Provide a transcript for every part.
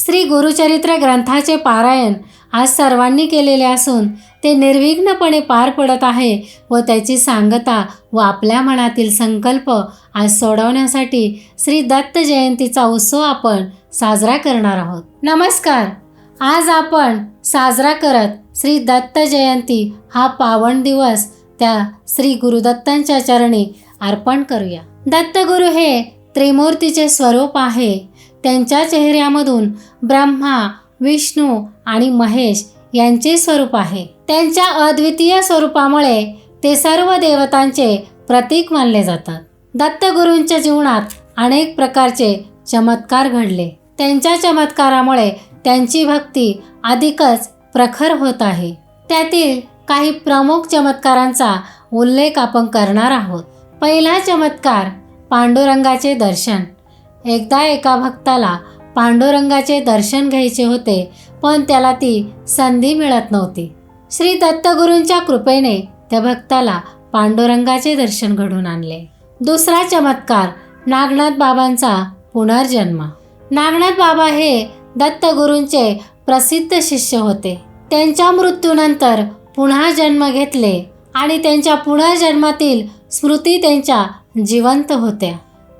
श्री गुरुचरित्र ग्रंथाचे पारायण आज सर्वांनी केलेले असून ते निर्विघ्नपणे पार पडत आहे व त्याची सांगता व आपल्या मनातील संकल्प आज सोडवण्यासाठी श्री दत्त जयंतीचा उत्सव आपण साजरा करणार आहोत. नमस्कार. आज आपण साजरा करत श्री दत्त जयंती हा पावन दिवस त्या श्री गुरुदत्तांच्या चरणी अर्पण करूया. दत्तगुरु हे त्रिमूर्तीचे स्वरूप आहे. त्यांच्या चेहऱ्यामधून ब्रह्मा विष्णू आणि महेश यांचे स्वरूप आहे. त्यांच्या अद्वितीय स्वरूपामुळे ते सर्व देवतांचे प्रतीक मानले जातात. दत्तगुरूंच्या जीवनात अनेक प्रकारचे चमत्कार घडले. त्यांच्या चमत्कारामुळे त्यांची भक्ती अधिकच प्रखर होत आहे. त्यातील काही प्रमुख चमत्कारांचा उल्लेख आपण करणार आहोत. पहिला चमत्कार पांडुरंगाचे दर्शन. एकदा एका भक्ताला पांडुरंगाचे दर्शन घ्यायचे होते पण त्याला ती संधी मिळत नव्हती. श्री दत्तगुरूंच्या कृपेने त्या भक्ताला पांडुरंगाचे दर्शन घडून आणले. दुसरा चमत्कार नागनाथ बाबांचा पुनर्जन्म. नागनाथ बाबा हे दत्तगुरूंचे प्रसिद्ध शिष्य होते. त्यांच्या मृत्यूनंतर पुन्हा जन्म घेतले आणि त्यांच्या पुनर्जन्मातील स्मृती त्यांच्या जिवंत होत्या.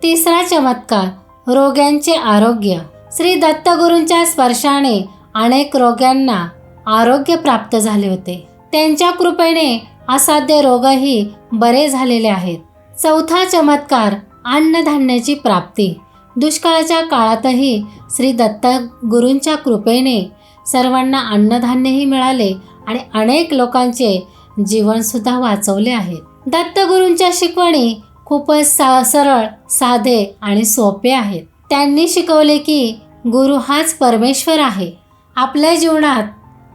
तिसरा चमत्कार रोग्यांचे आरोग्य. श्री दत्तगुरूंच्या स्पर्शाने अनेक रोग्यांना आरोग्य प्राप्त झाले होते. त्यांच्या कृपेने असाध्य रोगही बरे झालेले आहेत. चौथा चमत्कार अन्नधान्याची प्राप्ती. दुष्काळाच्या काळातही श्री दत्त गुरूंच्या कृपेने सर्वांना अन्नधान्यही मिळाले आणि अनेक लोकांचे जीवनसुद्धा वाचवले आहे. दत्तगुरूंच्या शिकवणी खूपच सा सरळ साधे आणि सोपे आहेत. त्यांनी शिकवले की गुरु हाच परमेश्वर आहे. आपल्या जीवनात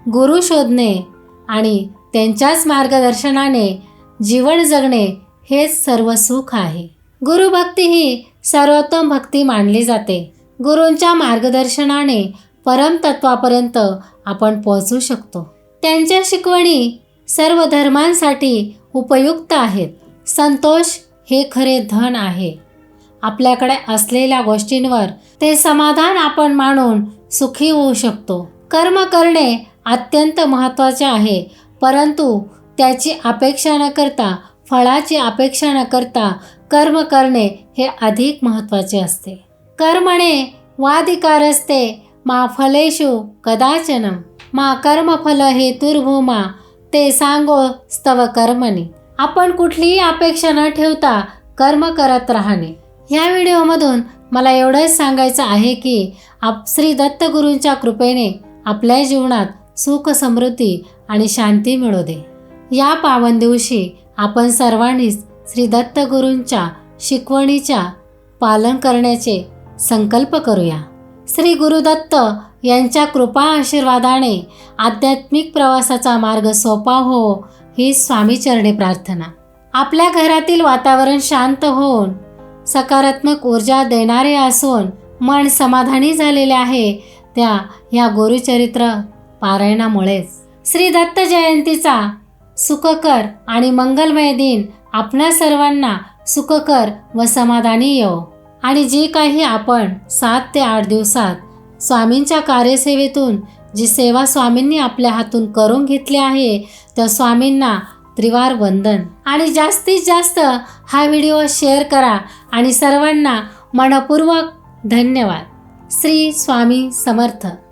गुरु शोधणे आणि त्यांच्याच मार्गदर्शनाने जीवन जगणे हेच सर्व सुख आहे. गुरुभक्ती ही सर्वोत्तम भक्ती मानली जाते. गुरूंच्या मार्गदर्शनाने परमतत्वापर्यंत आपण पोहोचू शकतो. त्यांच्या शिकवणी सर्व धर्मांसाठी उपयुक्त आहेत. संतोष हे खरे धन आहे. आपल्याकडे असलेल्या गोष्टींवर ते समाधान आपण मानून सुखी होऊ शकतो. कर्म करणे अत्यंत महत्त्वाचे आहे परंतु त्याची अपेक्षा न करता फळाची अपेक्षा न करता कर्म करणे हे अधिक महत्त्वाचे असते. कर्मणे वाधिकारस्ते मा फलेषु कदाचनम. मा कर्मफल हेतुर्भूमा ते सांगो स्तव कर्मणी. आपण कुठलीही अपेक्षा न ठेवता कर्म करत राहणे. ह्या व्हिडिओमधून मला एवढंच सांगायचं आहे की आप श्री दत्तगुरूंच्या कृपेने आपल्या जीवनात सुख समृद्धी आणि शांती मिळू दे. या पावन दिवशी आपण सर्वांनीच श्री दत्तगुरूंच्या शिकवणीच्या पालन करण्याचे संकल्प करूया. श्री गुरुदत्त यांच्या कृपा आशीर्वादाने आध्यात्मिक प्रवासाचा मार्ग सोपा हो ही स्वामीचरणे प्रार्थना. आपल्या घरातील वातावरण शांत होऊन सकारात्मक ऊर्जा देणारे असून मन समाधानी झालेले आहे त्या या गुरुचरित्र पारायणामुळेच. श्री दत्त जयंतीचा सुखकर आणि मंगलमय दिन आपणा सर्वांना सुखकर व समाधानी येऊ आणि जे काही आपण सात ते आठ दिवसात स्वामींच्या कार्यसेवेतून जी सेवा स्वामींनी आपल्या हातून करून घेतली आहे त्या स्वामींना त्रिवार वंदन. आणि जास्तीत जास्त हा व्हिडिओ शेअर करा आणि सर्वांना मनपूर्वक धन्यवाद. श्री स्वामी समर्थ.